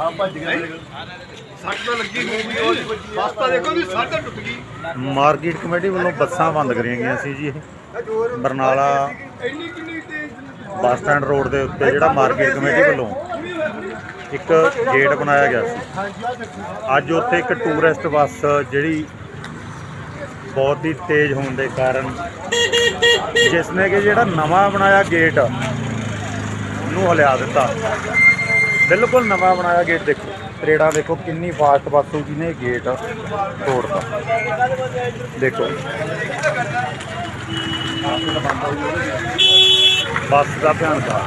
ਆ ਭੱਜ ਗਿਆ ਸੱਟ ਤਾਂ ਲੱਗੀ ਹੋਊਗੀ ਉਹ ਬੱਸ ਤਾਂ ਦੇਖੋ ਦੀ ਸੱਟ ਤਾਂ ਟੁੱਟ ਗਈ। ਮਾਰਕੀਟ ਕਮੇਟੀ ਵੱਲੋਂ ਬੱਸਾਂ ਬੰਦ ਕਰੀਆਂ ਗਈਆਂ ਸੀ ਜੀ ਇਹ। ਬਰਨਾਲਾ ਇੰਨੀ ਕਿੰਨੀ ਤੇਜ਼ ਬੱਸ ਸਟੈਂਡ ਰੋਡ ਦੇ ਉੱਤੇ ਜਿਹੜਾ ਮਾਰਕੀਟ ਕਮੇਟੀ ਵੱਲੋਂ ਇੱਕ ਗੇਟ ਬਣਾਇਆ ਗਿਆ ਸੀ। ਅੱਜ ਉੱਥੇ ਇੱਕ ਟੂਰਿਸਟ ਬੱਸ ਜਿਹੜੀ ਬਹੁਤ ਹੀ ਤੇਜ਼ ਹੋਣ ਦੇ ਕਾਰਨ ਜਿਸ ਨੇ ਕਿ ਜਿਹੜਾ ਨਵਾਂ ਬਣਾਇਆ ਗੇਟ ਨੂੰ ਹਲਿਆ ਦਿੱਤਾ। ਬਿਲਕੁਲ ਨਵਾਂ ਬਣਾਇਆ ਗੇਟ ਦੇਖੋ। ਤਰੇੜਾ ਦੇਖੋ ਕਿੰਨੀ ਫਾਸਟ ਬੱਸ ਹੋ ਜਿਹਨੇ ਗੇਟ ਤੋੜਤਾ ਦੇਖੋ। ਬੱਸ ਦਾ ਧਿਆਨ ਦਾ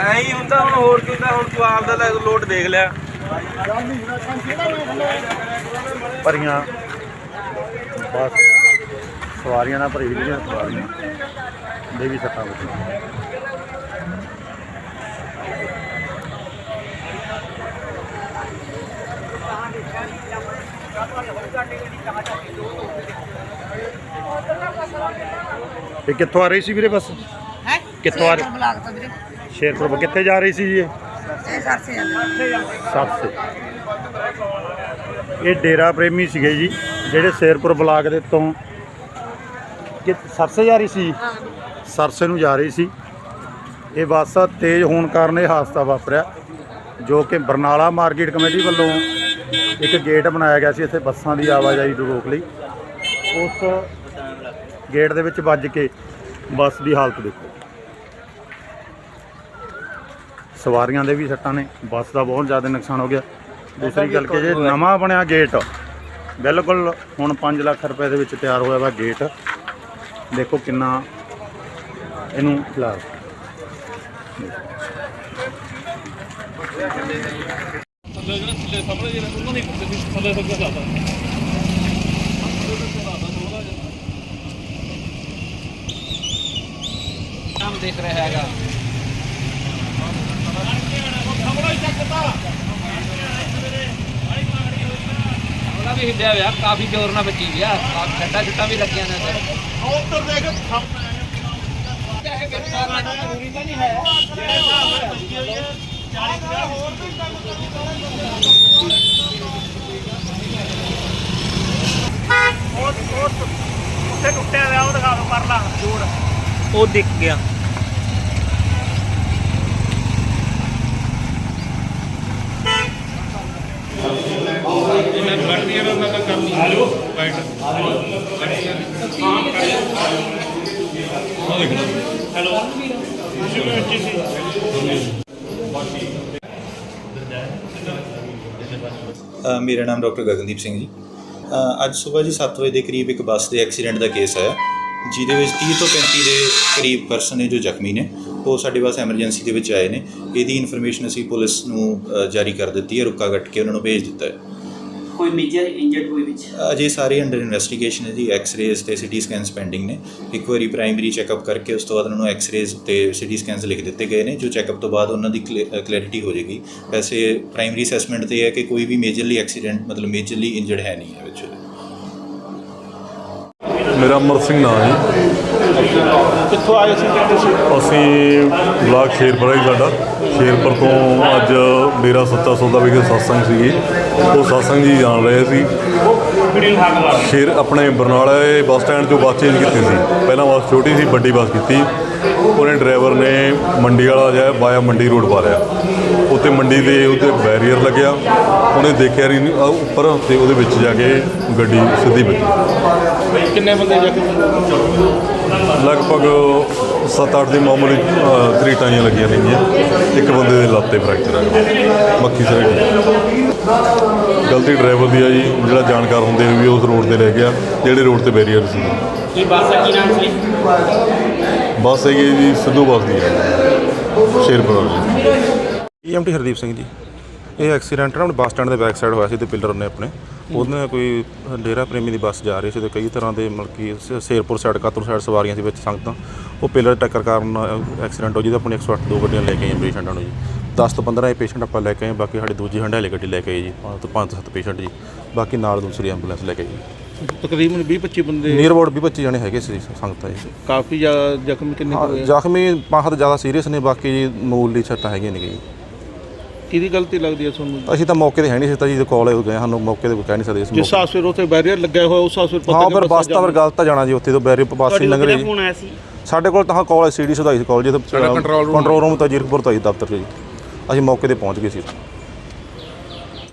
ਐ ਹੀ ਹੁੰਦਾ ਹੁਣ ਹੋਰ ਕੀ ਹੁੰਦਾ ਹੁਣ ਤੂੰ ਆਪ ਦਾ ਲੋਟ ਦੇਖ ਲਿਆ। ਭਰੀਆਂ। ਬੱਸ। ਸਵਾਰੀਆਂ ਨਾਲ ਭਰੀ ਹੋਈਆਂ ਸਵਾਰੀਆਂ। ਦੇ ਵੀ ਸੱਟਾਂ ਵੱਜੀਆਂ ਇਹ ਕਿੱਥੋਂ ਆ ਰਹੀ ਸੀ ਵੀਰੇ ਬੱਸ? ਹੈ? ਕਿੱਥੋਂ ਆ ਰਹੀ? ਬਲਾਕ ਤੋਂ ਵੀਰੇ। ਸ਼ੇਰਪੁਰ ਕਿੱਥੇ ਜਾ ਰਹੀ ਸੀ ਜੀ ਇਹ? ਸਰਸੇ ਜਾਂਦਾ ਸੱਤ ਸੇ ਇਹ ਡੇਰਾ ਪ੍ਰੇਮੀ ਸੀਗੇ ਜੀ ਜਿਹੜੇ ਸ਼ੇਰਪੁਰ ਬਲਾਕ ਦੇ ਤੋਂ ਕਿ ਸਰਸੇ ਜਾ ਰਹੀ ਸੀ? ਸਰਸੇ ਨੂੰ ਜਾ ਰਹੀ ਸੀ। ਇਹ ਬੱਸ ਤੇਜ਼ ਹੋਣ ਕਾਰਨ ਇਹ ਹਾਦਸਾ ਵਾਪਰਿਆ ਜੋ ਕਿ ਬਰਨਾਲਾ ਮਾਰਕੀਟ ਕਮੇਟੀ ਵੱਲੋਂ ਇੱਕ ਗੇਟ ਬਣਾਇਆ ਗਿਆ ਸੀ ਇੱਥੇ ਬੱਸਾਂ ਦੀ ਆਵਾਜਾਈ ਨੂੰ ਰੋਕ ਲਈ। ਉਸ ਗੇਟ ਦੇ ਵਿੱਚ ਵੱਜ ਕੇ ਬੱਸ ਦੀ ਹਾਲਤ ਦੇਖੋ। ਸਵਾਰੀਆਂ ਦੇ ਵੀ ਸੱਟਾਂ ਨੇ ਬੱਸ ਦਾ ਬਹੁਤ ਜ਼ਿਆਦਾ ਨੁਕਸਾਨ ਹੋ ਗਿਆ। ਦੂਸਰੀ ਗੱਲ ਕਿ ਜੇ ਨਵਾਂ ਬਣਿਆ ਗੇਟ ਬਿਲਕੁਲ ਹੁਣ 5 ਲੱਖ ਰੁਪਏ ਦੇ ਵਿੱਚ ਤਿਆਰ ਹੋਇਆ ਵਾ ਗੇਟ। ਦੇਖੋ ਕਿੰਨਾ ਇਹਨੂੰ ਖਿਲਾ ਕੰਮ ਦੇਖ ਰਿਹਾ ਹੈਗਾ ਵੀ ਹਿੱਲਿਆ ਹੋਇਆ ਕਾਫੀ ਜ਼ੋਰ ਨਾਲ ਵੱਜੀ ਗਿਆ ਕਾਫੀ ਛੱਟਾ ਛੁੱਟਾ ਵੀ ਲੱਗਿਆ ਨੇ ਤੇ ਉੱਧਰ ਦੇਖ ਉੱਥੇ ਟੁੱਟਿਆ ਹੋਇਆ ਉਹ ਦਿਖਾ ਦਿਓ ਪਰਲਾ ਜੋੜ ਉਹ ਦਿਖ ਗਿਆ। ਅ, ਮੇਰਾ ਨਾਮ ਡਾਕਟਰ ਗਗਨਦੀਪ ਸਿੰਘ ਜੀ। ਅੱਜ ਸਵੇਰ ਜੀ 7 ਵਜੇ ਦੇ ਕਰੀਬ ਇੱਕ ਬੱਸ ਦੇ ਐਕਸੀਡੈਂਟ ਦਾ ਕੇਸ ਆਇਆ। ਜਿਹਦੇ ਵਿੱਚ 30 ਤੋਂ 35 ਦੇ ਕਰੀਬ ਪਰਸਨ ਨੇ ਜੋ ਜ਼ਖਮੀ ਨੇ ਉਹ ਸਾਡੇ ਪਾਸ ਐਮਰਜੈਂਸੀ ਦੇ ਵਿੱਚ ਆਏ ਨੇ। ਇਹਦੀ ਇਨਫੋਰਮੇਸ਼ਨ ਅਸੀਂ ਪੁਲਿਸ ਨੂੰ ਜਾਰੀ ਕਰ ਦਿੱਤੀ ਹੈ ਰੁੱਕਾ ਕੱਟ ਕੇ ਉਹਨਾਂ ਨੂੰ ਭੇਜ ਦਿੱਤਾ ਹੈ। ਕੋਈ ਮੇਜਰ ਇੰਜਰਡ ਹੋਏ ਵਿੱਚ? ਅਜੇ ਸਾਰੇ ਅੰਡਰ ਇਨਵੈਸਟੀਗੇਸ਼ਨ ਹੈ ਜੀ ਐਕਸ-ਰੇਜ਼ ਤੇ ਸਿਟੀ ਸਕੈਨਸ ਪੈਂਡਿੰਗ ਨੇ। ਇੱਕ ਵਾਰੀ ਪ੍ਰਾਇਮਰੀ ਚੈੱਕਅਪ ਕਰਕੇ ਉਸ ਤੋਂ ਬਾਅਦ ਉਹਨਾਂ ਨੂੰ ਐਕਸ-ਰੇਜ਼ ਤੇ ਸਿਟੀ ਸਕੈਨਸ ਲਿਖ ਦਿੱਤੇ ਗਏ ਨੇ, ਜੋ ਚੈੱਕਅਪ ਤੋਂ ਬਾਅਦ ਉਹਨਾਂ ਦੀ ਕਲੈਰਿਟੀ ਹੋ ਜਾਏਗੀ। ਵੈਸੇ ਪ੍ਰਾਇਮਰੀ ਅਸੈਸਮੈਂਟ ਤੇ ਹੈ ਕਿ ਕੋਈ ਵੀ ਮੇਜਰਲੀ ਐਕਸੀਡੈਂਟ ਮਤਲਬ ਮੇਜਰਲੀ ਇੰਜਰਡ ਹੈ ਨਹੀਂ ਹੈ ਵਿੱਚ ਮੇਰਾ ਅਮਰ ਸਿੰਘ ਨਾਮ ਹੈ। ਕਿੱਥੋਂ ਆਏ ਸੀ ਸੀ ਅਸੀਂ ਬਲਾਕ ਸ਼ੇਰਪੁਰ ਹੈ ਸਾਡਾ। ਸ਼ੇਰਪੁਰ ਤੋਂ ਅੱਜ ਮੇਰਾ ਸੱਚਾ ਸੌਦਾ ਵਿਖੇ ਸਤਸੰਗ ਸੀਗੀ। ਉਹ ਸਤਸੰਗ ਜੀ ਜਾਣ ਰਹੇ ਸੀ। ਸ਼ੇਰ ਆਪਣੇ ਬਰਨਾਲੇ ਬੱਸ ਸਟੈਂਡ ਤੋਂ ਬੱਸ ਚੇਂਜ ਕੀਤੀ ਸੀ। ਪਹਿਲਾਂ ਬੱਸ ਛੋਟੀ ਸੀ ਵੱਡੀ ਬੱਸ ਕੀਤੀ। ਉਹਨੇ ਡਰਾਈਵਰ ਨੇ ਮੰਡੀ ਵਾਲਾ ਜਿਹਾ ਬਾਇਆ ਮੰਡੀ ਰੋਡ ਪਾ ਲਿਆ। ਉੱਤੇ ਮੰਡੀ ਦੇ ਉੱਤੇ ਬੈਰੀਅਰ ਲੱਗਿਆ। ਉਹਨੇ ਦੇਖਿਆ ਨਹੀਂ ਉੱਪਰ ਤੇ ਉਹਦੇ ਵਿੱਚ ਜਾ ਕੇ ਗੱਡੀ ਸਿੱਧੀ ਵੱਜੀ। ਕਿੰਨੇ ਬੰਦੇ ਜ਼ਖਮੀ ਲਗਭਗ 7-8 ਦੀ ਮਾਮੂਲੀ ਅ, ਤਰੀਟਾਂ ਲੱਗੀਆਂ ਨੇਗੀਆਂ ਇੱਕ ਬੰਦੇ ਦੇ ਲੱਤ ਤੇ ਫ੍ਰੈਕਚਰ ਹੈ ਮੱਖੀ ਸਾਈਡ ਗਲਤੀ ਡਰਾਈਵਰ ਦੀ ਆ ਜੀ। ਜਿਹੜਾ ਜਾਣਕਾਰ ਹੁੰਦੇ ਹੋਏ ਵੀ ਉਸ ਰੋਡ ਤੇ ਲੈ ਗਿਆ। ਜਿਹੜੇ ਰੋਡ ਤੇ ਬੈਰੀਅਰ ਸੀ। ਕੀ ਬੱਸ ਦਾ ਕੀ ਨਾਮ ਸੀ? ਬੱਸ ਹੈਗੀ ਹੈ ਜੀ ਸਿੱਧੂ ਬੱਸ ਦੀ ਹੈ ਸ਼ੇਰਪੁਰ ਵਾਲੀ। ਈਐਮਟੀ ਹਰਦੀਪ ਸਿੰਘ ਜੀ। ਇਹ ਐਕਸੀਡੈਂਟ ਨਾ ਬੱਸ ਸਟੈਂਡ ਦੇ ਬੈਕ ਸਾਈਡ ਹੋਇਆ ਸੀ ਤੇ ਪਿੱਲਰ ਨੇ ਆਪਣੇ। ਉਹਦੇ ਨਾਲ ਕੋਈ ਡੇਰਾ ਪ੍ਰੇਮੀ ਦੀ ਬੱਸ ਜਾ ਰਹੀ ਸੀ ਤੇ ਕਈ ਤਰ੍ਹਾਂ ਦੇ ਮਤਲਬ ਕਿ ਸ- ਸ਼ੇਰਪੁਰ ਸਾਈਡ ਕਾਤੂਰ ਸਾਈਡ ਸਵਾਰੀਆਂ ਸੀ ਵਿੱਚ ਸੰਗਤਾਂ। ਉਹ ਪਿੱਲਰ ਟੱਕਰ ਕਾਰਨ ਐਕਸੀਡੈਂਟ ਹੋ ਜਿਹਦੇ ਆਪਣੇ 108 ਦੋ ਗੱਡੀਆਂ ਲੈ ਕੇ ਆਏ ਪੇਸ਼ੈਂਟਾਂ ਨੂੰ ਜੀ। 10 ਤੋਂ 15 ਇਹ ਪੇਸ਼ੈਂਟ ਆਪਾਂ ਲੈ ਕੇ ਆਏ ਬਾਕੀ ਸਾਡੀ ਦੂਜੀ ਹੰਡਾਲੇ ਗੱਡੀ ਲੈ ਕੇ ਆਏ ਜੀ ਪੰਜ ਤੋਂ ਪੰਜ ਤੋਂ ਸੱਤ ਪੇਸ਼ੈਂਟ ਜੀ। ਬਾਕੀ ਨਾਲ ਦੂਸਰੀ ਐਂਬੂਲੈਂਸ ਲੈ ਕੇ ਜੀ। ਤਕਰੀਬਨ 20 25 ਬੰਦੇ ਨੀਅਰ ਅਬਾਊਟ 20 25 ਜਣੇ ਹੈਗੇ ਸੀ ਸੰਗਤਾਂ ਜੀ। ਕਾਫੀ ਜ਼ਿਆਦਾ ਜ਼ਖਮੀ ਕਿੰਨੇ ਹੋਏ? ਜ਼ਖਮੀ ਬਾਹਰ ਜ਼ਿਆਦਾ ਸੀਰੀਅਸ ਨੇ ਬਾਕੀ ਜੀ ਮਾਮੂਲੀ ਸੱਟਾਂ ਹੈਗੀਆਂ ਨੇ ਜੀ। ਕਿਹਦੀ ਗਲਤੀ ਲੱਗਦੀ ਹੈ ਤੁਹਾਨੂੰ? ਅਸੀਂ ਤਾਂ ਮੌਕੇ ਤੇ ਹੈ ਨਹੀਂ ਸੀ ਤਾਂ ਜੀ ਕਾਲ ਹੋ ਗਏ ਸਾਨੂੰ ਮੌਕੇ ਤੇ ਕੋਈ ਕਹਿ ਨਹੀਂ ਸਕਦੇ ਇਸ ਜਿਸ ਮੌਕੇ ਉੱਥੇ ਬੈਰੀਅਰ ਲੱਗਿਆ ਹੋਇਆ ਉਸ ਹਾਸਪਿਟਲ ਪਤਾ ਹਾਂ ਨਹੀਂ ਫਿਰ ਬੱਸਾਂ ਬੱਸ ਤਾਂ ਫਿਰ ਗਲਤ ਤਾਂ ਜਾਣਾ ਜੀ ਉੱਥੇ ਤੋਂ ਬੈਰੀ ਹੀ ਲੰਘ ਰਹੀ ਜੀ ਫੋਨ ਆਇਆ ਸੀ? ਸਾਡੇ ਕੋਲ ਤਾਂ ਕਾਲ ਸੀਡੀ ਸੁਧਾਈ ਸੀ ਕਾਲ ਜੀ ਕੰਟਰੋਲ ਰੂਮ ਕੰਟਰੋਲ ਰੂਮ ਤਾਂ ਜੀਰਕਪੁਰ ਤੋਂ ਜੀ ਦਫ਼ਤਰ 'ਚ ਜੀ। ਅਸੀਂ ਮੌਕੇ ਤੇ ਪਹੁੰਚ ਗਏ ਸੀ